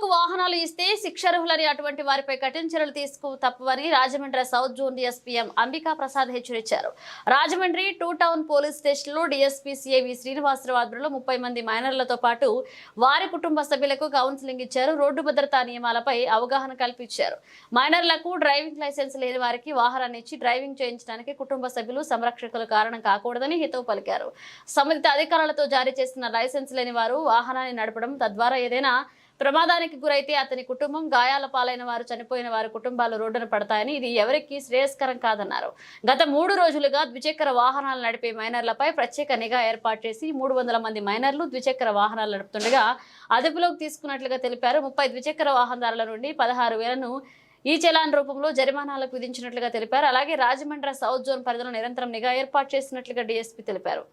వాహనాలు ఇస్తే శిక్ష శిక్షార్హులని అటువంటి వారిపై కఠిన చర్యలు తీసుకు తప్పవని Rajahmundry south zone DSP M Ambika Prasad హెచ్చరించారు. రాజమండ్రి టూ టౌన్ పోలీస్ స్టేషన్లో డిఎస్పీ సిఐవి శ్రీనివాసరావు ఆధ్వర్యంలో ముప్పై మంది మైనర్లతో పాటు వారి కుటుంబ సభ్యులకు కౌన్సిలింగ్ ఇచ్చారు. రోడ్డు భద్రతా నియమాలపై అవగాహన కల్పించారు. మైనర్లకు డ్రైవింగ్ లైసెన్స్ లేని వారికి వాహనాన్ని ఇచ్చి డ్రైవింగ్ చేయించడానికి కుటుంబ సభ్యులు సంరక్షకులు కారణం కాకూడదని హితవు పలికారు. సంబంధిత అధికారులతో జారీ చేసిన లైసెన్స్ లేని వారు వాహనాన్ని నడపడం తద్వారా ఏదైనా ప్రమాదానికి గురైతే అతని కుటుంబం గాయాల పాలైన వారు చనిపోయిన వారి కుటుంబాలు రోడ్డున పడతాయని ఇది ఎవరికీ శ్రేయస్కరం కాదన్నారు. గత మూడు రోజులుగా ద్విచక్ర వాహనాలు నడిపే మైనర్లపై ప్రత్యేక నిఘా ఏర్పాటు చేసి మూడు వందల మంది మైనర్లు ద్విచక్ర వాహనాలు నడుపుతుండగా అదుపులోకి తీసుకున్నట్లుగా తెలిపారు. ముప్పై ద్విచక్ర వాహనదారుల నుండి పదహారు వేలను ఈ చలాన్ రూపంలో జరిమానాలకు విధించినట్లుగా తెలిపారు. అలాగే రాజమండ్రి సౌత్ జోన్ పరిధిలో నిరంతరం నిఘా ఏర్పాటు చేసినట్లుగా డీఎస్పీ తెలిపారు.